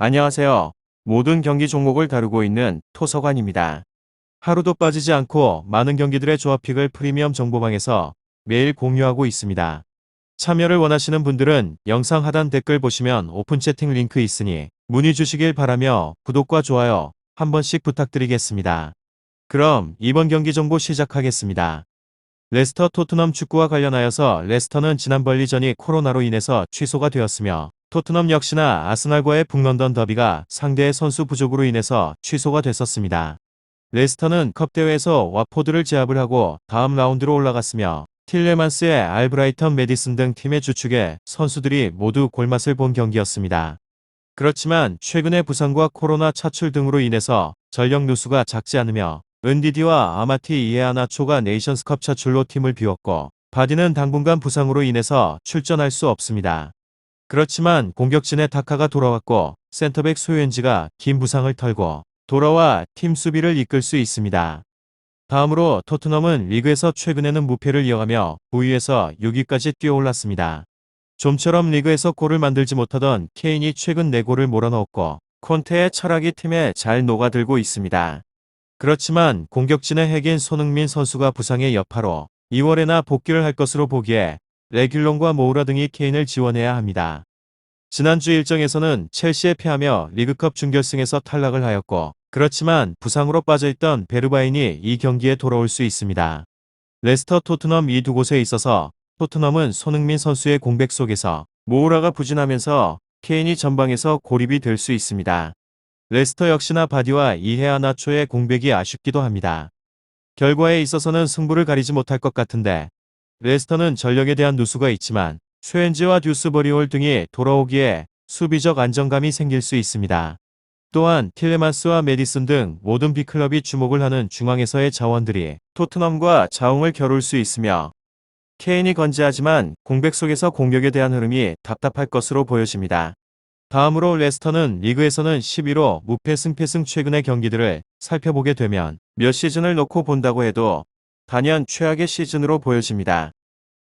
안녕하세요. 모든 경기 종목을 다루고 있는 토서관입니다. 하루도 빠지지 않고 많은 경기들의 조합픽을 프리미엄 정보방에서 매일 공유하고 있습니다. 참여를 원하시는 분들은 영상 하단 댓글 보시면 오픈 채팅 링크 있으니 문의 주시길 바라며 구독과 좋아요 한 번씩 부탁드리겠습니다. 그럼 이번 경기 정보 시작하겠습니다. 레스터 토트넘 축구와 관련하여서 레스터는 지난 벌리전이 코로나로 인해서 취소가 되었으며 토트넘 역시나 아스날과의 북런던 더비가 상대의 선수 부족으로 인해서 취소가 됐었습니다. 레스터는 컵 대회에서 와포드를 제압을 하고 다음 라운드로 올라갔으며 틸레만스의 알브라이턴 메디슨 등 팀의 주축에 선수들이 모두 골맛을 본 경기였습니다. 그렇지만 최근의 부상과 코로나 차출 등으로 인해서 전력 누수가 작지 않으며 은디디와 아마티 이에아나초가 네이션스컵 차출로 팀을 비웠고 바디는 당분간 부상으로 인해서 출전할 수 없습니다. 그렇지만 공격진의 타카가 돌아왔고 센터백 소유엔지가 긴 부상을 털고 돌아와 팀 수비를 이끌 수 있습니다. 다음으로 토트넘은 리그에서 최근에는 무패를 이어가며 9위에서 6위까지 뛰어올랐습니다. 좀처럼 리그에서 골을 만들지 못하던 케인이 최근 4골을 몰아넣었고 콘테의 철학이 팀에 잘 녹아들고 있습니다. 그렇지만 공격진의 핵인 손흥민 선수가 부상의 여파로 2월에나 복귀를 할 것으로 보기에 레귤론과 모우라 등이 케인을 지원해야 합니다. 지난주 일정에서는 첼시에 패하며 리그컵 준결승에서 탈락을 하였고 그렇지만 부상으로 빠져있던 베르바인이 이 경기에 돌아올 수 있습니다. 레스터 토트넘 이 두 곳에 있어서 토트넘은 손흥민 선수의 공백 속에서 모우라가 부진하면서 케인이 전방에서 고립이 될 수 있습니다. 레스터 역시나 바디와 이해아나초의 공백이 아쉽기도 합니다. 결과에 있어서는 승부를 가리지 못할 것 같은데 레스터는 전력에 대한 누수가 있지만 쉐엔지와 듀스버리올 등이 돌아오기에 수비적 안정감이 생길 수 있습니다. 또한 틸레만스와 메디슨 등 모든 B클럽이 주목을 하는 중앙에서의 자원들이 토트넘과 자웅을 겨룰 수 있으며 케인이 건재하지만 공백 속에서 공격에 대한 흐름이 답답할 것으로 보여집니다. 다음으로 레스터는 리그에서는 11호 무패 승패승 최근의 경기들을 살펴보게 되면 몇 시즌을 놓고 본다고 해도 단연 최악의 시즌으로 보여집니다.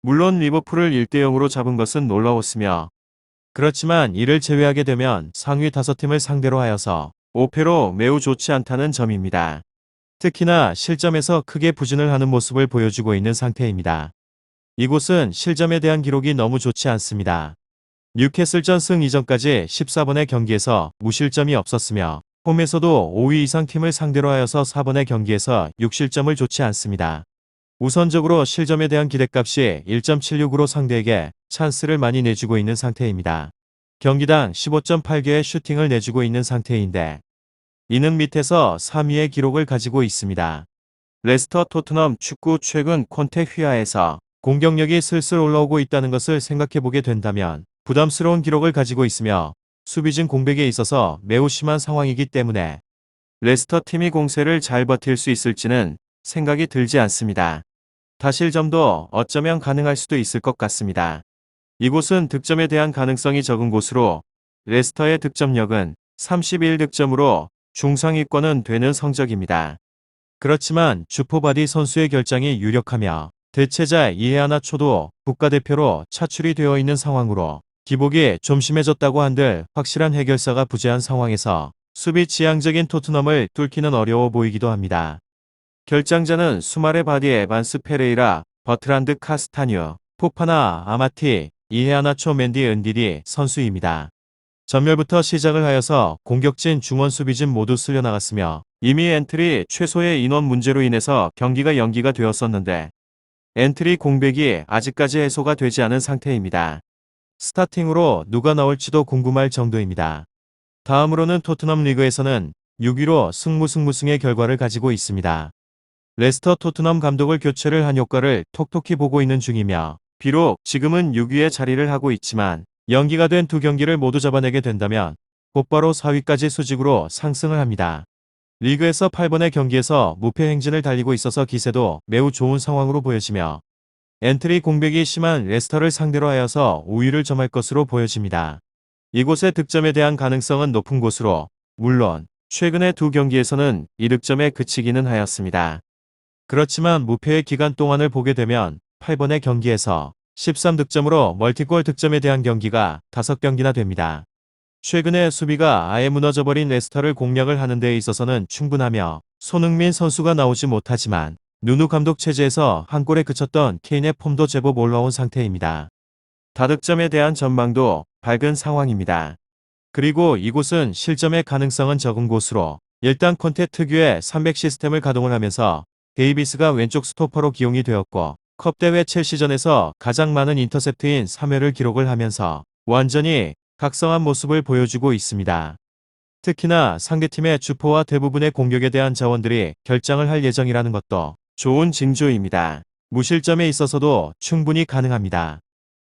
물론 리버풀을 1대0으로 잡은 것은 놀라웠으며 그렇지만 이를 제외하게 되면 상위 5팀을 상대로 하여서 5패로 매우 좋지 않다는 점입니다. 특히나 실점에서 크게 부진을 하는 모습을 보여주고 있는 상태입니다. 이곳은 실점에 대한 기록이 너무 좋지 않습니다. 뉴캐슬전 승 이전까지 14번의 경기에서 무실점이 없었으며 홈에서도 5위 이상 팀을 상대로 하여서 4번의 경기에서 6실점을 좋지 않습니다. 우선적으로 실점에 대한 기대값이 1.76으로 상대에게 찬스를 많이 내주고 있는 상태입니다. 경기당 15.8개의 슈팅을 내주고 있는 상태인데 이는 밑에서 3위의 기록을 가지고 있습니다. 레스터 토트넘 축구 최근 콘테 휘하에서 공격력이 슬슬 올라오고 있다는 것을 생각해보게 된다면 부담스러운 기록을 가지고 있으며 수비진 공백에 있어서 매우 심한 상황이기 때문에 레스터 팀이 공세를 잘 버틸 수 있을지는 생각이 들지 않습니다. 다실점도 어쩌면 가능할 수도 있을 것 같습니다. 이곳은 득점에 대한 가능성이 적은 곳으로 레스터의 득점력은 31득점으로 중상위권은 되는 성적입니다. 그렇지만 주포바디 선수의 결장이 유력하며 대체자 이해아나 초도 국가대표로 차출이 되어 있는 상황으로 기복이 좀 심해졌다고 한들 확실한 해결사가 부재한 상황에서 수비 지향적인 토트넘을 뚫기는 어려워 보이기도 합니다. 결장자는 수마레 바디 에반스 페레이라, 버트란드 카스타뉴, 포파나 아마티, 이해아나초 맨디 은디디 선수입니다. 전멸부터 시작을 하여서 공격진 중원 수비진 모두 쓸려나갔으며 이미 엔트리 최소의 인원 문제로 인해서 경기가 연기가 되었었는데 엔트리 공백이 아직까지 해소가 되지 않은 상태입니다. 스타팅으로 누가 나올지도 궁금할 정도입니다. 다음으로는 토트넘 리그에서는 6위로 승무승무승의 결과를 가지고 있습니다. 레스터 토트넘 감독을 교체를 한 효과를 톡톡히 보고 있는 중이며 비록 지금은 6위의 자리를 하고 있지만 연기가 된 두 경기를 모두 잡아내게 된다면 곧바로 4위까지 수직으로 상승을 합니다. 리그에서 8번의 경기에서 무패 행진을 달리고 있어서 기세도 매우 좋은 상황으로 보여지며 엔트리 공백이 심한 레스터를 상대로 하여서 5위를 점할 것으로 보여집니다. 이곳의 득점에 대한 가능성은 높은 곳으로 물론 최근의 두 경기에서는 2득점에 그치기는 하였습니다. 그렇지만 무패의 기간 동안을 보게 되면 8번의 경기에서 13득점으로 멀티골 득점에 대한 경기가 5경기나 됩니다. 최근에 수비가 아예 무너져버린 레스터를 공략을 하는 데 있어서는 충분하며 손흥민 선수가 나오지 못하지만 누누 감독 체제에서 한 골에 그쳤던 케인의 폼도 제법 올라온 상태입니다. 다득점에 대한 전망도 밝은 상황입니다. 그리고 이곳은 실점의 가능성은 적은 곳으로 일단 콘테 특유의 300 시스템을 가동을 하면서 데이비스가 왼쪽 스토퍼로 기용이 되었고 컵 대회 첼시전에서 가장 많은 인터셉트인 3회를 기록을 하면서 완전히 각성한 모습을 보여주고 있습니다. 특히나 상대팀의 주포와 대부분의 공격에 대한 자원들이 결장을 할 예정이라는 것도 좋은 징조입니다. 무실점에 있어서도 충분히 가능합니다.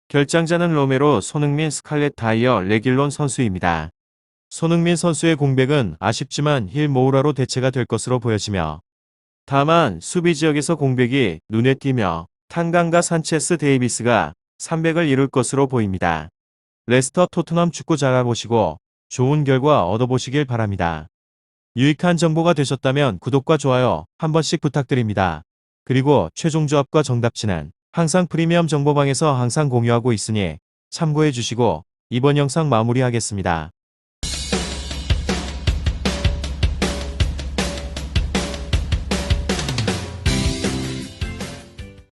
결장자는 로메로, 손흥민, 스칼렛 다이어, 레길론 선수입니다. 손흥민 선수의 공백은 아쉽지만 힐 모우라로 대체가 될 것으로 보여지며 다만 수비 지역에서 공백이 눈에 띄며 탄강과 산체스 데이비스가 300을 이룰 것으로 보입니다. 레스터 토트넘 축구 잘 알아보시고 좋은 결과 얻어보시길 바랍니다. 유익한 정보가 되셨다면 구독과 좋아요 한 번씩 부탁드립니다. 그리고 최종 조합과 정답치는 항상 프리미엄 정보방에서 항상 공유하고 있으니 참고해 주시고 이번 영상 마무리하겠습니다.